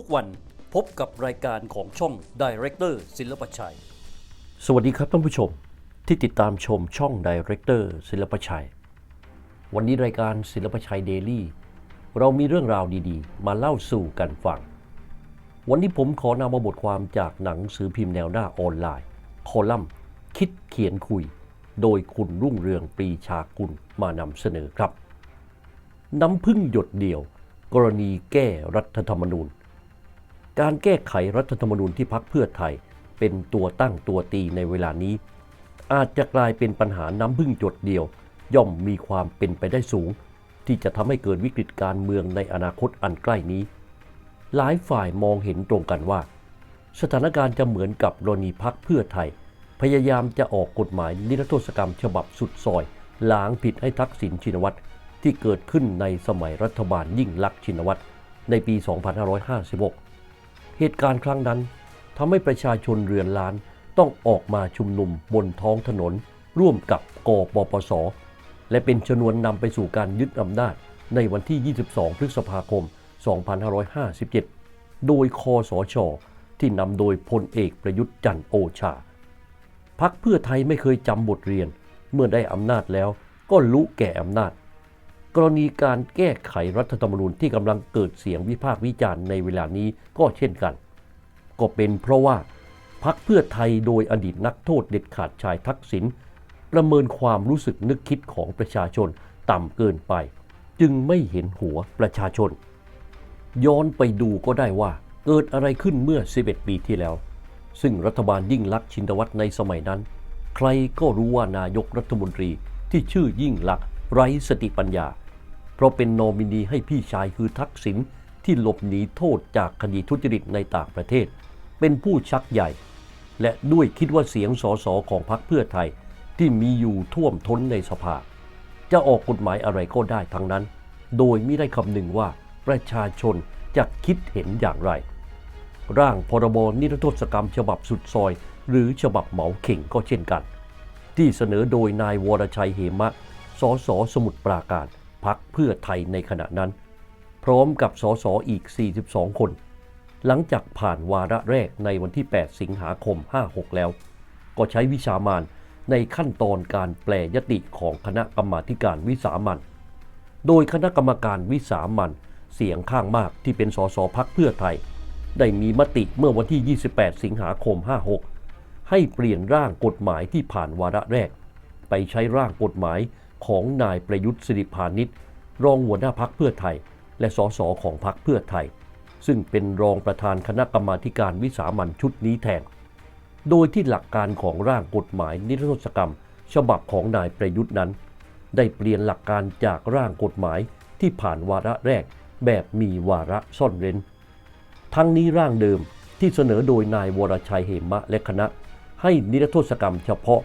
ทุกวันพบกับรายการของช่อง Director ศิลปชัย สวัสดีครับท่านผู้ชมที่ติดตามชมช่อง Director ศิลปชัย วันนี้รายการศิลปชัยเดลี่เรามีเรื่องราวดีๆ มาเล่าสู่กันฟัง วันนี้ผมขอนำมาบทความจากหนังสือพิมพ์แนวหน้าออนไลน์ คอลัมน์ คิดเขียนคุย โดยคุณรุ่งเรืองปรีชากุลมานำเสนอครับ น้ำพึ่งหยดเดียว กรณีแก้รัฐธรรมนูญ การแก้ไขรัฐธรรมนูญที่พักเพื่อไทย เป็นตัวตั้งตัวตีในเวลานี้ อาจจะกลายเป็นปัญหาน้ำพึ่งหยดเดียว ย่อมมีความเป็นไปได้สูง ที่จะทำให้เกิดวิกฤตการเมืองในอนาคตอันใกล้นี้ หลายฝ่ายมองเห็นตรงกันว่า สถานการณ์จะเหมือนกับกรณีพักเพื่อไทย พยายามจะออกกฎหมายนิรโทษกรรมฉบับสุดซอยล้างผิดให้ทักษิณชินวัตรที่เกิดขึ้นในสมัยรัฐบาลยิ่งลักษณ์ชินวัตรในปี 2556 เหตุการณ์ครั้งนั้นทำให้ประชาชนเรือนล้านต้องออกมาชุมนุมบนท้องถนน ร่วมกับกปปส และเป็นชนวนนำไปสู่การยึดอำนาจในวันที่ 22 พฤษภาคม 2557 โดยคอสชที่นำโดยพลเอกประยุทธ์จันทร์โอชา พักเพื่อไทยไม่เคยจำบทเรียน เมื่อได้อำนาจแล้วก็ลุแก่อำนาจ กรณีการแก้ไขรัฐธรรมนูญที่กำลังเกิดเสียงวิพากษ์วิจารณ์ในเวลานี้ก็เช่นกัน ก็เป็นเพราะว่าพักเพื่อไทยโดยอดีตนักโทษเด็ดขาดชายทักษิณประเมินความรู้สึกนึกคิดของประชาชนต่ำเกินไป จึงไม่เห็นหัวประชาชน ย้อนไปดูก็ได้ว่าเกิดอะไรขึ้นเมื่อ 11 ปีที่แล้ว ซึ่งรัฐบาลยิ่งลักษณ์ชินวัตรในสมัยนั้น ใครก็รู้ว่านายกรัฐมนตรีที่ชื่อยิ่งลักษณ์ไร้สติปัญญา เพราะเป็นโนมินีให้พี่ชายคือทักษิณที่หลบหนีโทษจากคดีทุจริตในต่างประเทศ เป็นผู้ชักใหญ่ และด้วยคิดว่าเสียงสสของพรรคเพื่อไทยที่มีอยู่ท่วมท้นในสภา จะออกกฎหมายอะไรก็ได้ทั้งนั้น โดยไม่ได้คำนึงว่าประชาชนจะคิดเห็นอย่างไร ร่างพรบนิรโทษกรรมฉบับสุดซอย หรือฉบับเหมาเข่งก็เช่นกัน ที่เสนอโดยนายวรชัยเหมะ สสสมุทรปราการ พักเพื่อไทยในขณะนั้น พร้อมกับสสอีก 42 คน หลังจากผ่านวาระแรกในวันที่ 8 สิงหาคม 56 แล้ว ก็ใช้วิชามานในขั้นตอนการแปลยติของคณะกรรมาการวิสามัน โดยคณะกรรมการวิสามันเสียงข้างมากที่เป็นสสพักเพื่อไทย ได้มีมติเมื่อวันที่ 28 สิงหาคม 56 ให้เปลี่ยนร่างกฎหมายที่ผ่านวาระแรก ไปใช้ร่างกฎหมาย ของนายประยุทธ์สิริพานิชรองหัวหน้าพักเพื่อไทย และสสของพักเพื่อไทย ซึ่งเป็นรองประธานคณะกรรมาธิการวิสามันชุดนี้แทน โดยที่หลักการของร่างกฎหมายนิรโทษกรรม ฉบับของนายประยุทธ์นั้น ได้เปลี่ยนหลักการจากร่างกฎหมายที่ผ่านวาระแรกแบบมีวาระซ่อนเร้น ทั้งนี้ร่างเดิมที่เสนอโดยนายวรชัยเหมะและคณะ ให้นิรโทษกรรมเฉพาะ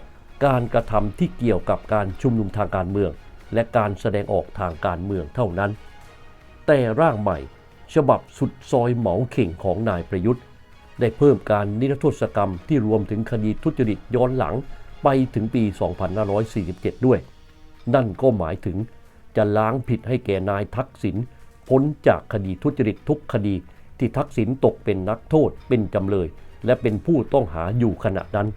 การกระทำที่เกี่ยวกับการชุมนุมทางการเมือง และการแสดงออกทางการเมืองเท่านั้น แต่ร่างใหม่ ฉบับสุดซอยเหมาเข่งของนายประยุทธ์ ได้เพิ่มการนิรโทษกรรมที่รวมถึงคดีทุจริตย้อนหลังไปถึงปี 2547 ด้วย นั่นก็หมายถึงจะล้างผิดให้แก่นายทักษิณพ้นจากคดีทุจริตทุกคดีที่ทักษิณตกเป็นนักโทษเป็นจำเลย และเป็นผู้ต้องหาอยู่ขณะนั้น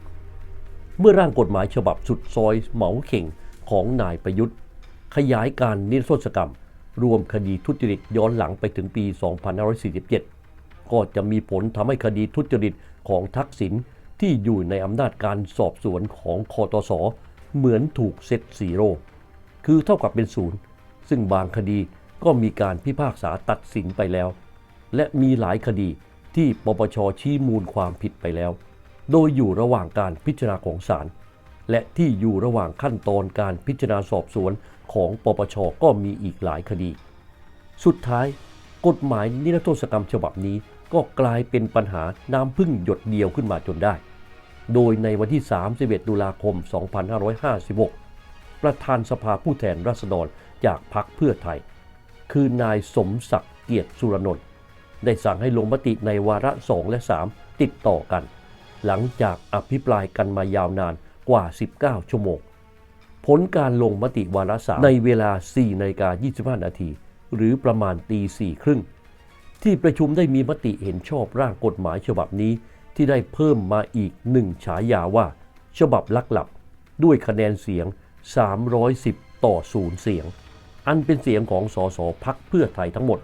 เมื่อร่างกฎหมายฉบับสุดซอยเหมาเข่งของนายประยุทธ์ ขยายการนิรโทษกรรม รวมคดีทุจริตย้อนหลังไปถึงปี 2547 ก็จะมีผลทำให้คดีทุจริตของทักษิณที่อยู่ในอำนาจการสอบสวนของคอตสเหมือนถูกเซตซีโร่คือเท่ากับเป็นศูนย์ ซึ่งบางคดีก็มีการพิพากษาตัดสินไปแล้ว และมีหลายคดีที่ปปชชี้มูลความผิดไปแล้ว โดยอยู่ระหว่างการพิจารณาของศาลและที่อยู่ระหว่างขั้นตอนการพิจารณาสอบสวนของปปชก็มีอีกหลายคดี สุดท้าย กฎหมายนิรโทษกรรมฉบับนี้ก็กลายเป็นปัญหาน้ำพึ่งหยดเดียวขึ้นมาจนได้ โดยในวันที่ 31 ตุลาคม 2556 ประธานสภาผู้แทนราษฎรจากพรรคเพื่อไทย คือนายสมศักดิ์เกียรติสุรนนท์ได้สั่งให้ลงมติในวาระ 2 และ 3 ติดต่อกัน หลังจากอภิปรายกันมายาวนานกว่า 19 ชั่วโมง ผลการลงมติวาระสามในเวลา 4นาฬิกา25 นาที หรือประมาณตี4ครึ่ง ที่ประชุมได้มีมติเห็นชอบร่างกฎหมายฉบับนี้ที่ได้เพิ่มมาอีกหนึ่งฉายาว่า ฉบับลักหลับ ด้วยคะแนนเสียง 310 ต่อ0เสียง อันเป็นเสียงของสสพักเพื่อไทยทั้งหมด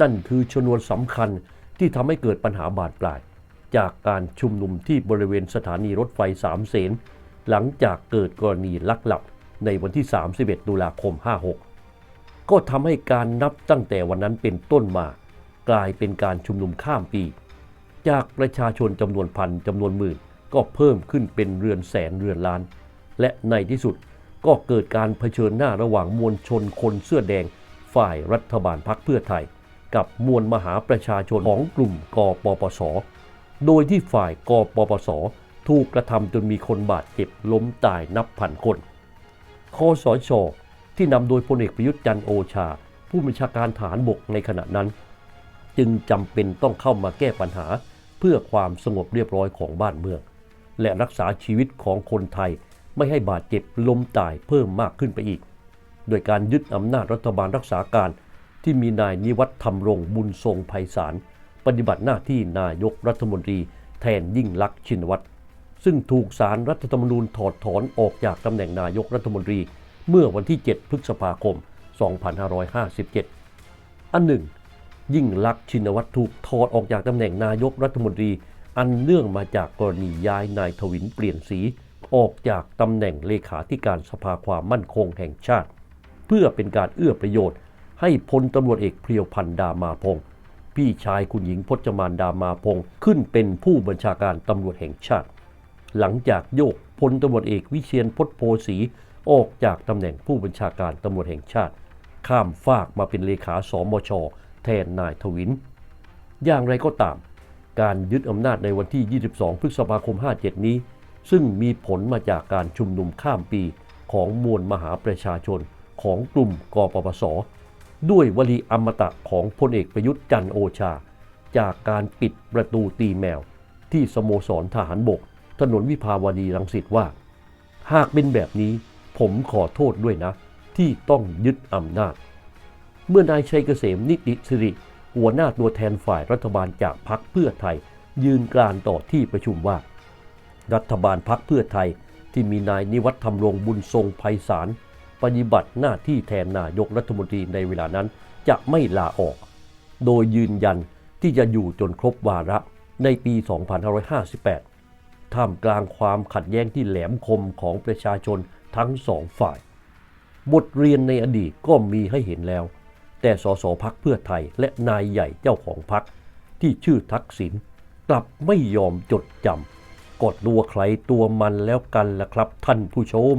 นั่นคือชนวนสำคัญที่ทำให้เกิดปัญหาบานปลาย จากการชุมนุมที่บริเวณสถานีรถไฟสามเสนหลังจากเกิดกรณีลักหลับในวันที่ 31 ตุลาคม 56 ก็ทำให้การนับตั้งแต่วันนั้นเป็นต้นมา กลายเป็นการชุมนุมข้ามปี จากประชาชนจำนวนพันจำนวนหมื่นก็เพิ่มขึ้นเป็นเรือนแสนเรือนล้าน และในที่สุดก็เกิดการเผชิญหน้าระหว่างมวลชนคนเสื้อแดง ฝ่ายรัฐบาลพักเพื่อไทย กับมวลมหาประชาชนของกลุ่มกปปส โดยที่ฝ่ายกปปส ถูกกระทำจนมีคนบาดเจ็บล้มตายนับพันคนคอสชที่นำโดยพลเอกประยุทธ์จันโอชา ผู้บัญชาการฐานบกในขณะนั้น จึงจำเป็นต้องเข้ามาแก้ปัญหาเพื่อความสงบเรียบร้อยของบ้านเมือง และรักษาชีวิตของคนไทยไม่ให้บาดเจ็บล้มตายเพิ่มมากขึ้นไปอีก โดยการยึดอำนาจรัฐบาลรักษาการที่มีนายนิวัฒน์ธรรมรงค์บุญทรงไพศาล ปฏิบัติหน้าที่นายกรัฐมนตรีแทนยิ่งลักษณ์ชินวัตร ซึ่งถูกสารรัฐธรรมนูญถอดถอนออกจากตำแหน่งนายกรัฐมนตรีเมื่อวันที่ 7 พฤษภาคม 2557 อันหนึ่ง ยิ่งลักษณ์ชินวัตรถูกถอดออกจากตำแหน่งนายกรัฐมนตรี อันเนื่องมาจากกรณีย้ายนายทวินเปลี่ยนสีออกจากตำแหน่งเลขาธิการสภาความมั่นคงแห่งชาติ เพื่อเป็นการเอื้อประโยชน์ให้พลตำรวจเอกเพียวพันธ์ดามาพงศ์ พี่ชายคุณหญิงพจมานดามาพงศ์ขึ้นเป็นผู้บัญชาการตำรวจแห่งชาติ หลังจากโยกพลตำรวจเอกวิเชียนพจโพสีออกจากตำแหน่งผู้บัญชาการตำรวจแห่งชาติ ข้ามฟากมาเป็นเลขาสมช แทนนายทวิน อย่างไรก็ตาม การยึดอำนาจในวันที่ 22 พฤษภาคม 57 นี้ ซึ่งมีผลมาจากการชุมนุมข้ามปีของมวลมหาประชาชนของกลุ่มกปปส ด้วยวลีอมตะของพลเอกประยุทธ์จันโอชา จากการปิดประตูตีแมว ที่สโมสรทหารบก ถนนวิภาวดีรังสิตว่า หากเป็นแบบนี้ผมขอโทษด้วยนะ ที่ต้องยึดอำนาจ เมื่อนายชัยเกษมนิติสิริ หัวหน้าตัวแทนฝ่ายรัฐบาลจากพรรคเพื่อไทย ยืนกรานต่อที่ประชุมว่า รัฐบาลพรรคเพื่อไทยที่มีนายนิวัฒน์ธรรมรงค์บุญทรงไพศาล ปฏิบัติหน้าที่แทนนายกรัฐมนตรีในเวลานั้นจะไม่ลาออก โดยยืนยันที่จะอยู่จนครบวาระในปี 2558 ท่ามกลางความขัดแย้งที่แหลมคมของประชาชนทั้งสองฝ่าย บทเรียนในอดีตก็มีให้เห็นแล้ว แต่สสพักเพื่อไทยและนายใหญ่เจ้าของพักที่ชื่อทักษิณกลับไม่ยอมจดจำกดตัวใครตัวมันแล้วกันละครับท่านผู้ชม